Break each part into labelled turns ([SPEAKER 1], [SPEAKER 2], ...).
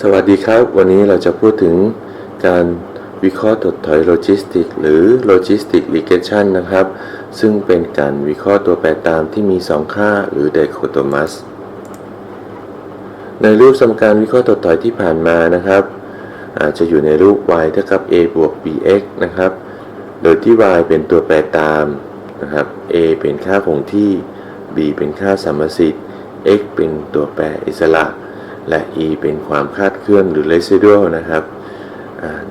[SPEAKER 1] สวัสดีครับ วันนี้เราจะพูดถึงการวิเคราะห์ถดถอยโลจิสติกหรือโลจิสติก r ีเกชันนะครับ ซึ่งเป็นการวิเคราะห์ตัวแปรตามที่มี 2 ค่าหรือ dichotomous ในรูปสมการวิเคราะห์ถดถอยที่ผ่านมานะครับ อาจจะอยู่ในรูป y เท่ากับ a บวก bx นะครับ โดยที่ y เป็นตัวแปรตามนะครับ a เป็นค่าคงที่ b เป็นค่าสมสิทธิ์ x เป็นตัวแปรอิสระ และ e เป็นความคาดเคลื่อนหรือ residual นะครับ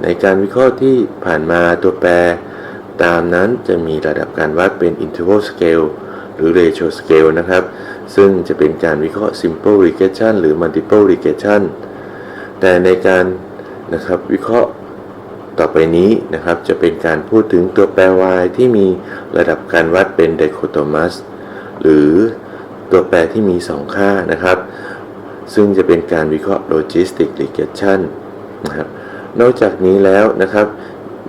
[SPEAKER 1] ในการวิเคราะห์ที่ผ่านมาตัวแปร ตามนั้นจะมีระดับการวัดเป็น interval scale หรือ ratio scale นะครับ ซึ่งจะเป็นการวิเคราะห์ simple regression หรือ multiple regression แต่ในการนะครับวิเคราะห์ต่อไปนี้นะครับจะเป็นการพูดถึงตัวแปร y ที่มีระดับการวัดเป็น dichotomous หรือตัวแปรที่มี 2 ค่านะครับ ซึ่งจะเป็นการวิเคราะห์ logistic regression นะครับนอกจากนี้แล้วนะครับ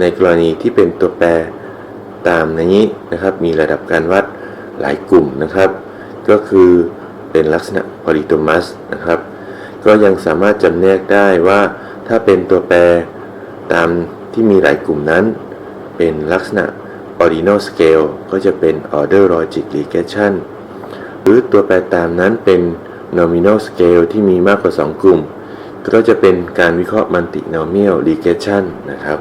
[SPEAKER 1] ในกรณีที่เป็นตัวแปรตามนี้นะครับมีระดับการวัดหลายกลุ่มนะครับ ก็คือเป็นลักษณะ polytomous นะครับ ก็ยังสามารถจำแนกได้ว่าถ้าเป็นตัวแปรตามที่มีหลายกลุ่มนั้น เป็นลักษณะ ordinal scale ก็จะเป็น order logic regression หรือตัวแปรตามนั้นเป็น nominal scale ที่มีมากกว่า 2 กลุ่ม ก็จะเป็นการวิเคราะห์ multinomial regression นะครับ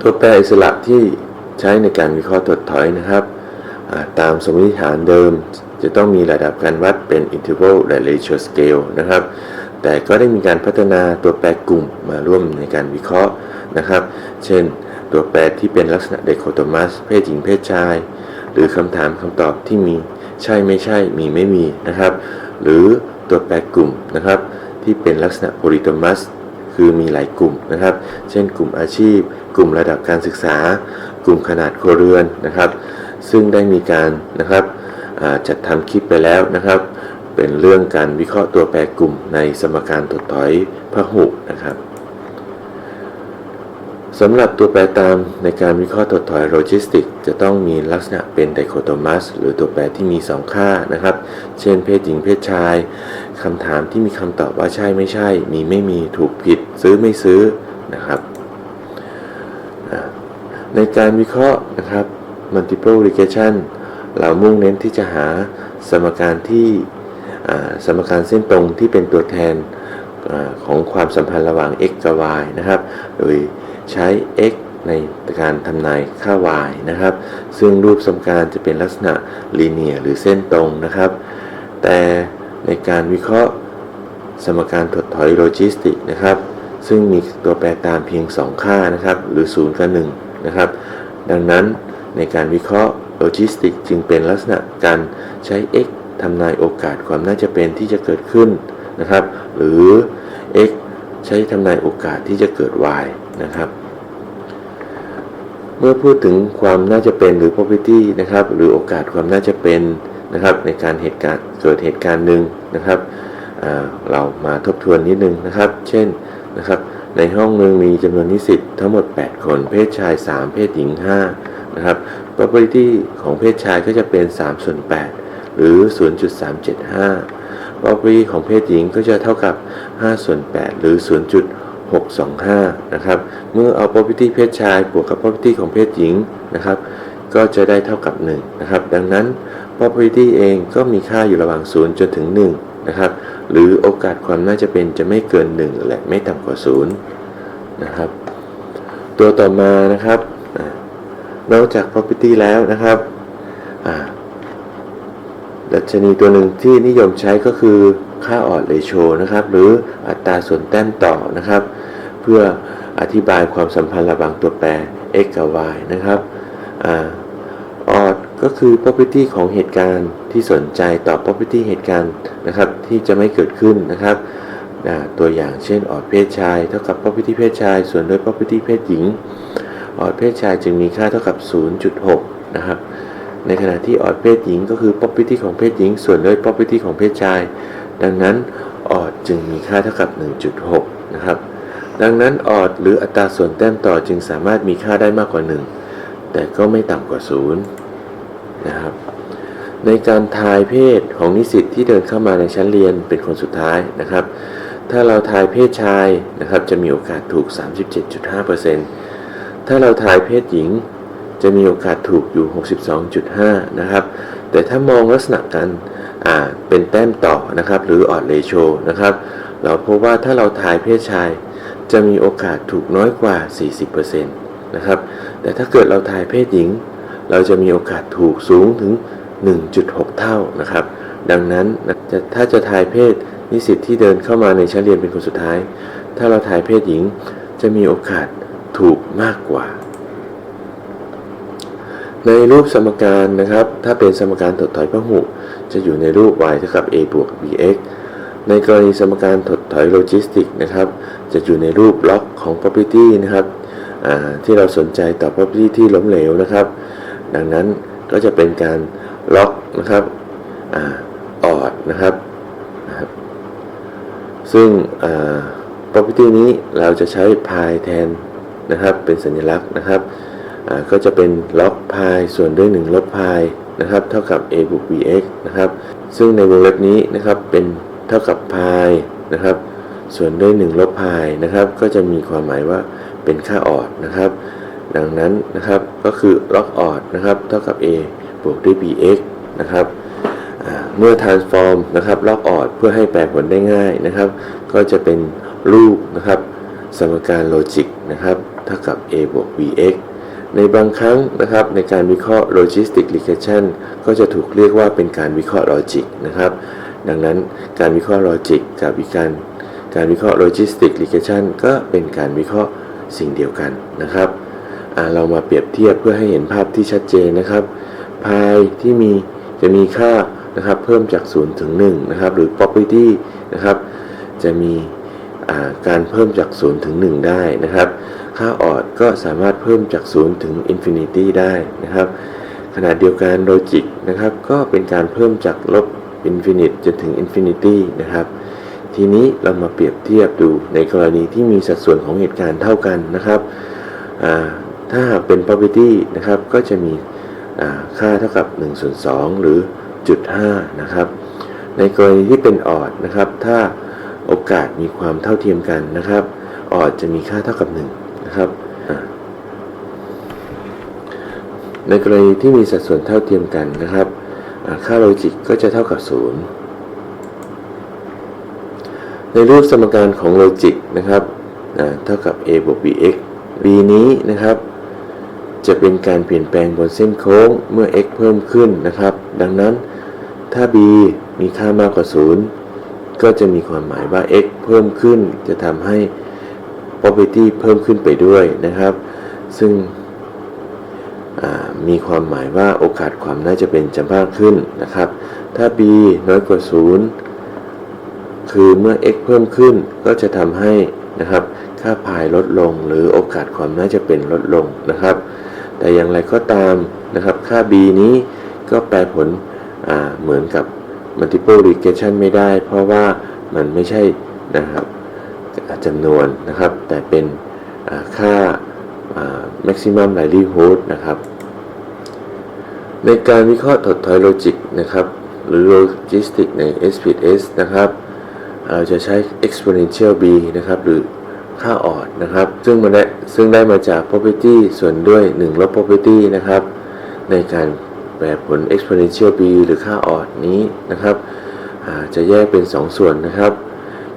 [SPEAKER 1] ตัวแปรอิสระที่ใช้ในการวิเคราะห์ถดถอยนะครับตามสมมติฐานเดิม จะต้องมีระดับการวัดเป็น interval และ ratio scale นะครับ แต่ก็ได้มีการพัฒนาตัวแปรกลุ่มมาร่วมในการวิเคราะห์นะครับ เช่น ตัวแปรที่เป็นลักษณะ dichotomous เพศหญิงเพศชาย หรือคำถามคำตอบที่มีใช่ไม่ใช่มีไม่มีนะครับ หรือตัวแปรกลุ่มนะครับ ที่เป็นลักษณะ polytomous คือมีหลายกลุ่มนะครับ เช่น กลุ่มอาชีพ กลุ่มระดับการศึกษา กลุ่มขนาดครัวเรือนนะครับ ซึ่งได้มีการนะครับจัดทำคลิปไปแล้วนะครับ เป็นเรื่องการวิเคราะห์ตัวแปรกลุ่มในสมการถดถอยพหุนะครับ สำหรับตัวแปรตามในการวิเคราะห์ถดถอยโลจิสติก จะต้องมีลักษณะเป็นไดโคโตมัส หรือตัวแปรที่มี 2 ค่านะครับ เช่นเพศหญิงเพศชายคำถามที่มีคำตอบว่าใช่ไม่ใช่ มีไม่มีถูกผิด ซื้อไม่ซื้อนะครับ ในการวิเคราะห์นะครับ multiple regression เรามุ่งเน้นที่จะหาสมการที่สมการเส้นตรงที่เป็นตัวแทน ของความสัมพันธ์ระหว่าง x กับ y นะครับ โดยใช้ x ในการทำนายค่า y นะครับ ซึ่งรูปสมการจะเป็นลักษณะ linear หรือเส้นตรงนะครับ แต่ในการวิเคราะห์สมการถดถอยโลจิสติกนะครับ ซึ่งมีตัวแปรตามเพียง 2 ค่านะครับ หรือ 0 กับ 1 นะครับ ดังนั้นในการวิเคราะห์โลจิสติกจึงเป็นลักษณะการใช้ x ทำนายโอกาสความน่าจะเป็นที่จะเกิดขึ้นนะครับ หรือ x ใช้ทำนายโอกาสที่จะเกิด y นะครับ เมื่อพูดถึงความน่าจะเป็นหรือ probability นะครับ หรือโอกาสความน่าจะเป็นนะครับ ในการเหตุการณ์เกิดเหตุการณ์หนึ่งนะครับเรามาทบทวนนิดนึงนะครับ เช่นนะครับ ในห้องหนึ่งมีจำนวนนิสิตทั้งหมด 8 คน เพศชาย 3 เพศหญิง 5 นะครับ probability ของเพศชายก็จะเป็น 3 ส่วน 8 หรือ 0.375 probability ของเพศหญิงก็จะเท่ากับ5ส่วน8หรือ 0.625 นะครับ เมื่อเอา probability เพศชายบวกกับ probability ของเพศหญิงนะครับ ก็จะได้เท่ากับ1นะครับ ดังนั้น probability เองก็มีค่าอยู่ระหว่าง 0 จนถึง 1 นะครับ หรือโอกาสความน่าจะเป็นจะไม่เกิน 1 และไม่ต่ำกว่า 0 นะครับ ตัวต่อมานะครับ นอกจาก property แล้วนะครับอ่า ดัชนีตัวหนึ่งที่นิยมใช้ก็คือค่าออดเรโชนะครับ หรืออัตราส่วนแต้มต่อนะครับ เพื่ออธิบายความสัมพันธ์ระหว่างตัวแปร x กับ y นะครับออดก็คือ property ของเหตุการณ์ที่สนใจต่อ property เหตุการณ์นะครับ ที่จะไม่เกิดขึ้นนะครับตัวอย่างเช่นออดเพศชาย เท่ากับ property เพศชาย ส่วนด้วย property เพศหญิงออดเพศชายจึงมีค่าเท่ากับ 0.6 นะครับ ในขณะที่ออดเพศหญิงก็คือ property ของเพศหญิง ส่วนด้วย property ของเพศชาย ดังนั้นออดจึงมีค่าเท่ากับ 1.6 นะครับ ดังนั้นออดหรืออัตราส่วนแต้มต่อจึงสามารถมีค่าได้มากกว่า 1 แต่ก็ไม่ต่ำกว่า 0 นะครับ ในการทายเพศของนิสิตที่เดินเข้ามาในชั้นเรียนเป็นคนสุดท้ายนะครับ ถ้าเราทายเพศชายนะครับจะมีโอกาสถูก 37.5%ถ้าเราทายเพศหญิง จะมีโอกาสถูกอยู่ 62.5 นะครับ แต่ถ้ามองลักษณะการอ่าเป็นแต้มต่อนะครับ หรือออดเรโชนะครับ เราพบว่าถ้าเราทายเพศชาย จะมีโอกาสถูกน้อยกว่า 40%นะครับ แต่ถ้าเกิดเราทายเพศหญิง เราจะมีโอกาสถูกสูงถึง 1.6 เท่านะครับ ดังนั้นถ้าจะทายเพศนิสิตที่เดินเข้ามาในชั้นเรียนเป็นคนสุดท้าย ถ้าเราทายเพศหญิง จะมีโอกาสถูกมากกว่า ในรูปสมการนะครับ ถ้าเป็นสมการถดถอยพหุ จะอยู่ในรูป y เท่ากับ a บวก bx ในกรณีสมการถดถอยโลจิสติกนะครับ จะอยู่ในรูปล็อกของ property นะครับที่เราสนใจต่อ property ที่ล้มเหลวนะครับ ดังนั้นก็จะเป็นการล็อกนะครับอออดนะครับ ซึ่ง property นี้เราจะใช้พายแทนนะครับ เป็นสัญลักษณ์นะครับ ก็จะเป็นล็อกพายส่วนด้วย1ลบพายนะครับเท่ากับ a บวก bx นะครับ ซึ่งในวงเล็บนี้นะครับเป็นเท่ากับพายนะครับ ส่วนด้วย1ลบพายนะครับ ก็จะมีความหมายว่าเป็นค่าออดนะครับ ดังนั้นนะครับก็คือล็อกออดนะครับเท่ากับ a บวกด้วย bx นะครับเมื่อ transform นะครับล็อกออดเพื่อให้แปลผลได้ง่ายนะครับ ก็จะเป็นรูปนะครับ สมการโลจิกนะครับเท่ากับ a บวก bx ในบางครั้งนะครับในการวิเคราะห์ logistic regression ก็จะถูกเรียกว่าเป็นการวิเคราะห์ลอจิกนะครับ ดังนั้นการวิเคราะห์ลอจิกกับวิการการวิเคราะห์ logistic regression ก็เป็นการวิเคราะห์สิ่งเดียวกันนะครับ เรามาเปรียบเทียบเพื่อให้เห็นภาพที่ชัดเจนนะครับพายที่มีจะมีค่านะครับเพิ่มจาก 0 ถึง 1 นะครับ หรือ property นะครับ จะมีการเพิ่มจาก 0 ถึง 1 ได้นะครับ ค่าออดก็สามารถเพิ่มจาก 0 ถึง infinity ได้นะครับ ขณะเดียวกันโลจิกนะครับก็เป็นการเพิ่มจากลบ infinite จนถึง infinity นะครับ ทีนี้เรามาเปรียบเทียบดูในกรณีที่มีสัดส่วนของเหตุการณ์เท่ากันนะครับ ถ้าเป็น property นะครับก็จะมีค่าเท่ากับ1ส่วน2หรือจุด5นะครับ ในกรณีที่เป็นออดนะครับ ถ้าโอกาสมีความเท่าเทียมกันนะครับ ออดจะมีค่าเท่ากับ 1 นะครับ ในกรณีที่มีสัดส่วนเท่าเทียมกันนะครับ ค่าโลจิกก็จะเท่ากับ 0 ในรูปสมการของโลจิกนะครับเท่ากับ a บวก bx b นี้นะครับ จะเป็นการเปลี่ยนแปลงบนเส้นโค้งเมื่อ x เพิ่มขึ้นนะครับ ดังนั้นถ้า b มีค่ามากกว่า 0 ก็จะมีความหมายว่า x เพิ่มขึ้นจะทำให้ property เพิ่มขึ้นไปด้วยนะครับ ซึ่งมีความหมายว่าโอกาสความน่าจะเป็นจะมากขึ้นนะครับ ถ้า b น้อยกว่า 0 คือเมื่อ x เพิ่มขึ้นก็จะทำให้นะครับค่าพายลดลง หรือโอกาสความน่าจะเป็นลดลงนะครับ แต่อย่างไรก็ตามนะครับ ค่า b นี้ก็แปลผลเหมือนกับ multiple regression ไม่ได้ เพราะว่ามันไม่ใช่นะครับ จำนวนนะครับ แต่เป็นค่า maximum likelihood นะครับ ในการวิเคราะห์ถดถอยโลจิกนะครับ หรือโลจิสติกใน SPS นะครับ เราจะใช้ exponential b นะครับ หรือค่าออดนะครับ ซึ่งมันได้ซึ่งได้มาจาก property ส่วนด้วย 1 ลบ property นะครับ ในการแปลผล exponential b หรือค่าออดนี้นะครับ จะแยกเป็น 2 ส่วนนะครับ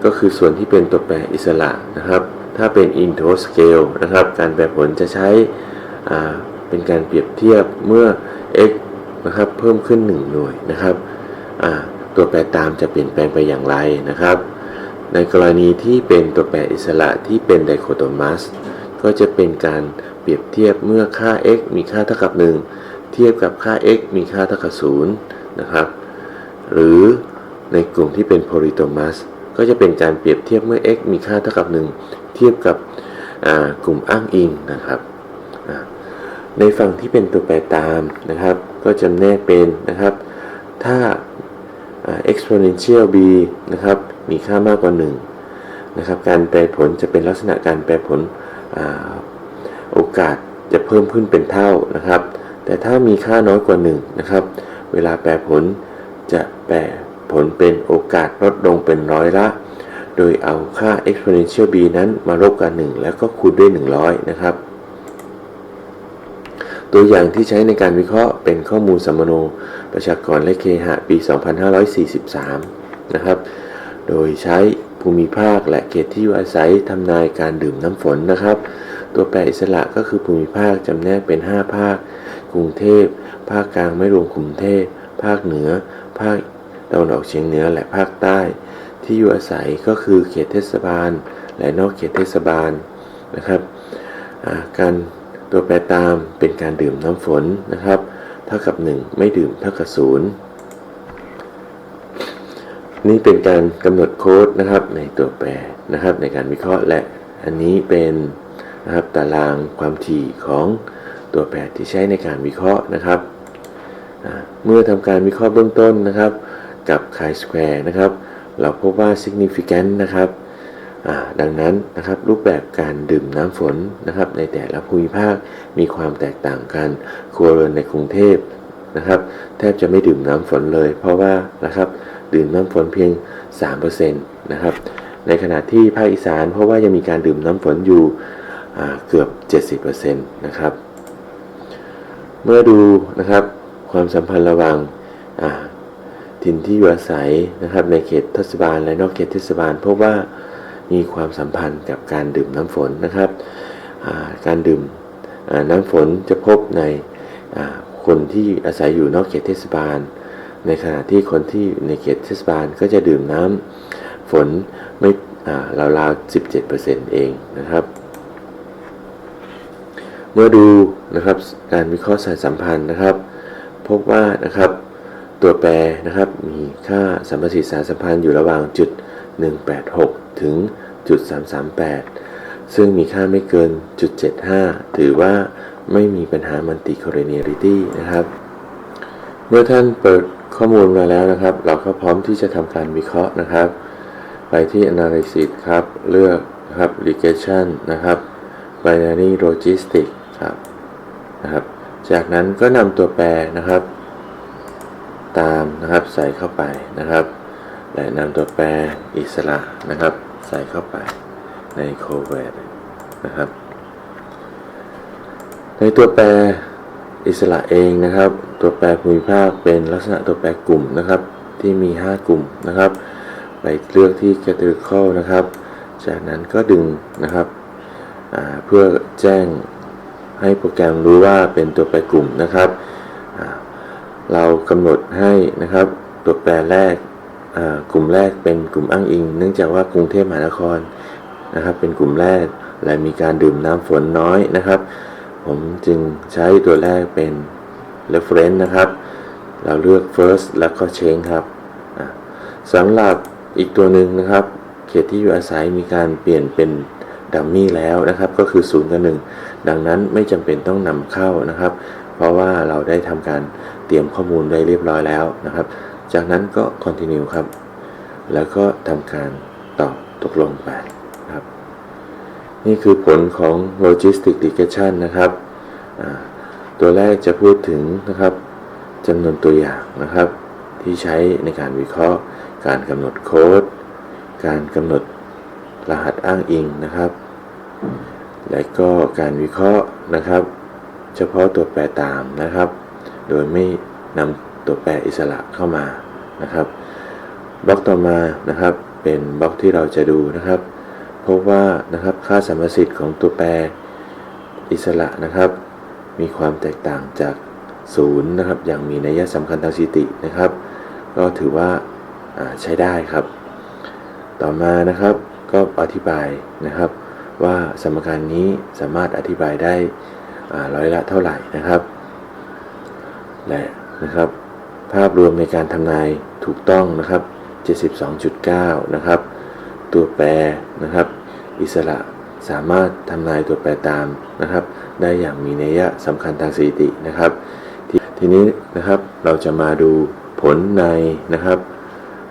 [SPEAKER 1] ก็คือส่วนที่เป็นตัวแปรอิสระนะครับ ถ้าเป็น into scale นะครับ การแปลผลจะใช้เป็นการเปรียบเทียบเมื่อ x นะครับเพิ่มขึ้น 1 หน่วยนะครับตัวแปรตามจะเปลี่ยนแปลงไปอย่างไรนะครับ ในกรณีที่เป็นตัวแปรอิสระที่เป็นไดโคโตมัสก็จะเป็นการเปรียบเทียบเมื่อค่า x มีค่าเท่ากับ 1 เทียบกับค่า x มีค่าเท่ากับ0นะครับ หรือในกลุ่มที่เป็นโพลิโตมัส ก็จะเป็นการเปรียบเทียบเมื่อ x มีค่าเท่ากับ 1 เทียบกับกลุ่มอ้างอิงนะครับ ในฝั่งที่เป็นตัวแปรตามนะครับ ก็จำแนกเป็นนะครับ ถ้าอ่า exponential b นะครับมีค่ามากกว่า 1 นะครับ การแปลผลจะเป็นลักษณะการแปลผลอโอกาสจะเพิ่มขึ้นเป็นเท่านะครับ แต่ถ้ามีค่าน้อยกว่า1นะครับ เวลาแปรผลจะแปร ผลเป็นโอกาสลดลงเป็นร้อยละ โดยเอาค่า exponential b นั้นมาลบกัน1แล้วก็คูณด้วย 100 นะครับ ตัวอย่างที่ใช้ในการวิเคราะห์เป็นข้อมูลสัมมโน ประชากรและเคหะปี 2543 นะครับ โดยใช้ภูมิภาคและเขตที่อยู่อาศัยทำนายการดื่มน้ำฝนนะครับ ตัวแปรอิสระก็คือภูมิภาคจำแนกเป็น 5 ภาค กรุงเทพ ภาคกลางไม่รวมกรุงเทพ ภาคเหนือ ภาคะวันออกเฉียงเหนือและภาคใต้ ที่อยู่อาศัยก็คือเขตเทศบาล และนอกเขตเทศบาลนะครับการตัวแปรตามเป็นการดื่มน้ำฝนนะครับ เท่ากับ 1 ไม่ดื่มเท่ากับ0นี่เป็นการกำหนดโค้ดนะครับในตัวแปรนะครับในการวิเคราะห์และอันนี้เป็นนะครับตารางความถี่ของตัวแปรที่ใช้ในการวิเคราะห์นะครับ เมื่อทำการวิเคราะห์เบื้องต้นนะครับ กับ chi-square นะครับ เราพบว่า significant นะครับดังนั้นนะครับรูปแบบการดื่มน้ำฝนนะครับ ในแต่ละภูมิภาคมีความแตกต่างกันครัวเรือนในกรุงเทพนะครับ แทบจะไม่ดื่มน้ำฝนเลย เพราะว่านะครับดื่มน้ำฝนเพียง 3%นะครับในขณะที่ภาคอีสาน เพราะว่ายังมีการดื่มน้ำฝนอยู่เกือบ 70%นะครับ เมื่อดูนะครับความสัมพันธ์ระหว่าง ถิ่นที่อยู่อาศัยนะครับในเขตเทศบาลและนอกเขตเทศบาลพบว่ามีความสัมพันธ์กับการดื่มน้ำฝนนะครับ การดื่มน้ำฝนจะพบในคนที่อาศัยอยู่นอกเขตเทศบาล ในขณะที่คนที่ในเขตเทศบาลก็จะดื่มน้ำฝนไม่ราวๆ17%เองนะครับ เมื่อดูนะครับการวิเคราะห์สายสัมพันธ์นะครับ พบว่านะครับ ตัวแปรนะครับ มีค่าสัมประสิทธิ์สารสัมพันธ์อยู่ระหว่างจุด 186 ถึงจุด 338 ซึ่งมีค่าไม่เกินจุด 75 ถือว่าไม่มีปัญหามันติ c o r r e l a r i t y นะครับ เมื่อท่านเปิดข้อมูลมาแล้วนะครับ เราก็พร้อมที่จะทำการวิเคราะห์นะครับ ไปที่ analysis ครับ เลือกครับ regression นะครับ binary logistic ครับนะครับ จากนั้นก็นำตัวแปรนะครับ ตามนะครับใส่เข้าไปนะครับและนำตัวแปรอิสระนะครับ ใส่เข้าไปใน covert นะครับ ในตัวแปรอิสระเองนะครับ ตัวแปรภูมิภาคเป็นลักษณะตัวแปรกลุ่มนะครับ ที่มี 5 กลุ่มนะครับ ไปเลือกที่ categorical นะครับ จากนั้นก็ดึงนะครับเพื่อแจ้งให้โปรแกรมรู้ว่าเป็นตัวแปรกลุ่มนะครับ เรากำหนดให้นะครับ ตัวแปรแรกกลุ่มแรกเป็นกลุ่มอ้างอิง เนื่องจากว่ากรุงเทพมหานครนะครับ เป็นกลุ่มแรกและมีการดื่มน้ำฝนน้อยนะครับ ผมจึงใช้ตัวแรกเป็น reference นะครับ เราเลือก first แล้วก็ change ครับสำหรับอีกตัวหนึ่งนะครับ เขตที่อยู่อาศัยมีการเปลี่ยนเป็นดัมมี่แล้วนะครับ ก็คือ0กับ1ดังนั้นไม่จำเป็นต้องนำเข้านะครับ เพราะว่าเราได้ทำการ เตรียมข้อมูลไว้เรียบร้อยแล้วนะครับ จากนั้นก็ continue ครับ แล้วก็ทำการตอบตกลงไปครับ นี่คือผลของ logistic regression นะครับ ตัวแรกจะพูดถึงนะครับจำนวนตัวอย่างนะครับ ที่ใช้ในการวิเคราะห์ การกำหนดโค้ด การกำหนดรหัสอ้างอิงนะครับ และก็การวิเคราะห์นะครับ เฉพาะตัวแปรตามนะครับ โดยไม่นำตัวแปรอิสระเข้ามานะครับบล็อกต่อมานะครับเป็นบล็อกที่เราจะดูนะครับ พบว่านะครับค่าสัมประสิทธิ์ของตัวแปรอิสระนะครับ มีความแตกต่างจากศูนย์นะครับ อย่างมีนัยสำคัญทางสถิตินะครับ ก็ถือว่าาใช้ได้ครับ ต่อมานะครับก็อธิบายนะครับ ว่าสมการนี้สามารถอธิบายได้ร้อยละเท่าไหร่นะครับ และนะครับ ภาพรวมในการทำนายถูกต้องนะครับ 72.9 นะครับ ตัวแปรนะครับ อิสระสามารถทำนายตัวแปรตามนะครับ ได้อย่างมีนัยสำคัญทางสถิตินะครับททีนี้นะครับเราจะมาดูผลในนะครับ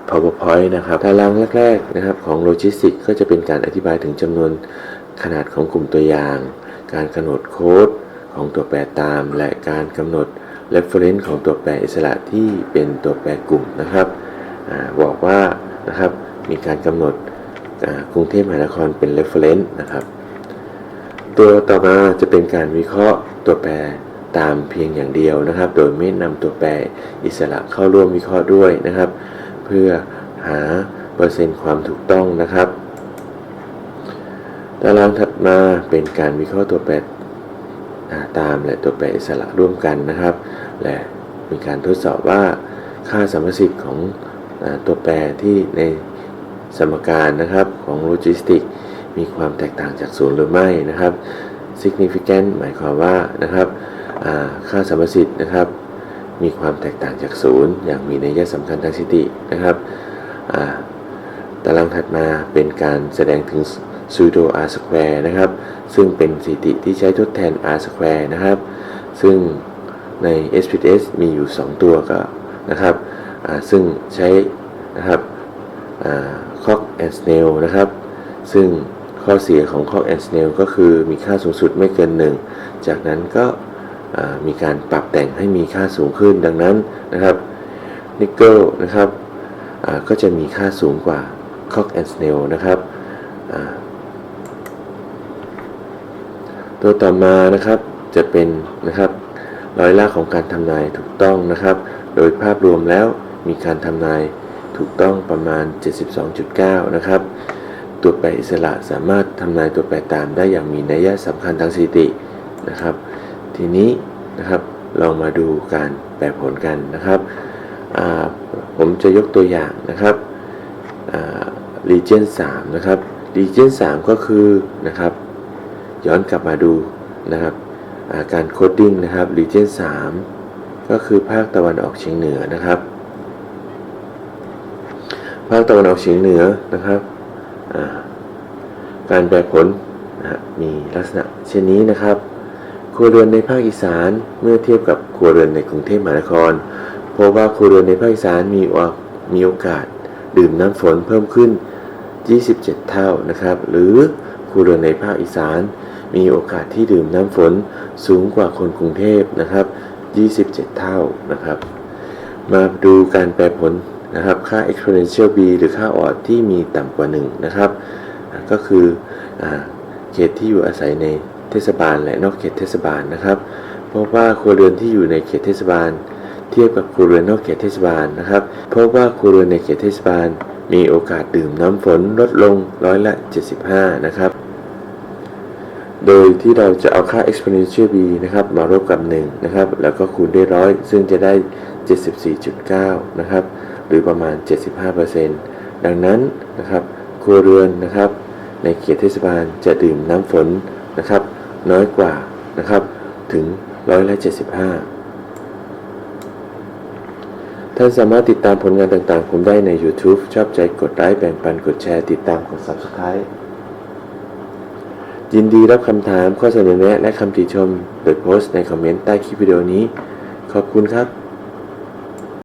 [SPEAKER 1] PowerPoint นะครับตารางแรกๆนะครับของโลจิสติกก็จะเป็นการอธิบายถึงจำนวนขนาดของกลุ่มตัวอย่าง การกำหนดโค้ดของตัวแปรตาม และการกำหนด reference ของตัวแปรอิสระที่เป็นตัวแปรกลุ่มนะครับอบอกว่านะครับมีการกำหนดกรุงเทพมหานครเป็น reference นะครับ ตัวต่อมาจะเป็นการวิเคราะห์ตัวแปรตามเพียงอย่างเดียวนะครับ โดยไม่นำตัวแปรอิสระเข้าร่วมวิเคราะห์ด้วยนะครับ เพื่อหาเปอร์เซ็นต์ความถูกต้องนะครับ ตารางถัดมาเป็นการวิเคราะห์ตัวแปรตามและตัวแปรอิสระร่วมกันนะครับ และมีการทดสอบว่าค่าสัมประสิทธิ์ของตัวแปรที่ในสมการนะครับของโลจิสติกมีความแตกต่างจากศูนย์หรือไม่นะครับ significant หมายความว่านะครับค่าสัมประสิทธิ์นะครับ มีความแตกต่างจากศูนย์อย่างมีนัยสำคัญทางสถิตินะครับตารางถัดมาเป็นการแสดงถึง pseudo r square นะครับ ซึ่งเป็นสถิติที่ใช้ทดแทน r square นะครับ ซึ่ง ใน SPS มีอยู่ 2 ตัวก็นะครับซึ่งใช้นะครับอ่า Cox and Snell นะครับ ซึ่งข้อเสียของ Cox and Snell ก็คือมีค่าสูงสุดไม่เกิน 1 จากนั้นก็มีการปรับแต่งให้มีค่าสูงขึ้นดังนั้นนะครับนิกเกิลนะครับก็จะมีค่าสูงกว่า Cox and Snell นะครับตัวต่อมานะครับจะเป็นนะครับ ร้อยละของการทำนายถูกต้องนะครับ โดยภาพรวมแล้วมีการทำนายถูกต้องประมาณ 72.9 นะครับ ตัวแปรอิสระสามารถทำนายตัวแปรตามได้อย่างมีนัยสำคัญทางสถิตินะครับ ทีนี้นะครับลองมาดูการแปรผลกันนะครับ ผมจะยกตัวอย่างนะครับอ่า region 3 นะครับ region 3 ก็คือนะครับ ย้อนกลับมาดูนะครับ การโคดดิ้งนะครับ region 3ก็คือภาคตะวันออกเฉียงเหนือนะครับ ภาคตะวันออกเฉียงเหนือนะครับาการแปรผลนะฮะมีลักษณะเช่นนี้นะครับครัวเรือนในภาคอีสานเมื่อเทียบกับครัวเรือนในกรุงเทพมหานครพบว่าครัวเรือนในภาคอีสานมีมีโอกาสดื่มน้ำฝนเพิ่มขึ้น 27 เท่านะครับ หรือครัวเรือนในภาคอีสาน มีโอกาสที่ดื่มน้ำฝนสูงกว่าคนกรุงเทพนะครับ 27 เท่านะครับ มาดูการแปรผลนะครับ ค่า exponential b หรือค่าออดที่มีต่ำกว่า 1 นะครับ ก็คืออเขตที่อยู่อาศัยในเทศบาลและนอกเขตเทศบาลนะครับ เพราะว่าครัวเรือนที่อยู่ในเขตเทศบาล เทียบกับครัวเรือนนอกเขตเทศบาลนะครับ เพราะว่าครัวเรือนในเขตเทศบาล มีโอกาสดื่มน้ำฝนลดลงร้อยละ 75 นะครับ โดยที่เราจะเอาค่า exponential b นะครับมารวบกับ1นะครับแล้วก็คูณด้วยร้อยซึ่งจะได้ 74.9 นะครับหรือประมาณ 75%ดังนั้นนะครับครัวเรือนนะครับ ในเขตเทศบาลจะดื่มน้ำฝนนะครับ น้อยกว่านะครับถึงร้อยละ75 ท่านสามารถติดตามผลงานต่างๆ ผมได้ใน YouTube ชอบใจกดไลค์แบ่งปันกดแชร์ ติดตามกด Subscribe ยินดีรับคำถามข้อเสนอแนะและคำติชมโดยโพสต์ในคอมเมนต์ใต้คลิปวิดีโอนี้ ขอบคุณครับ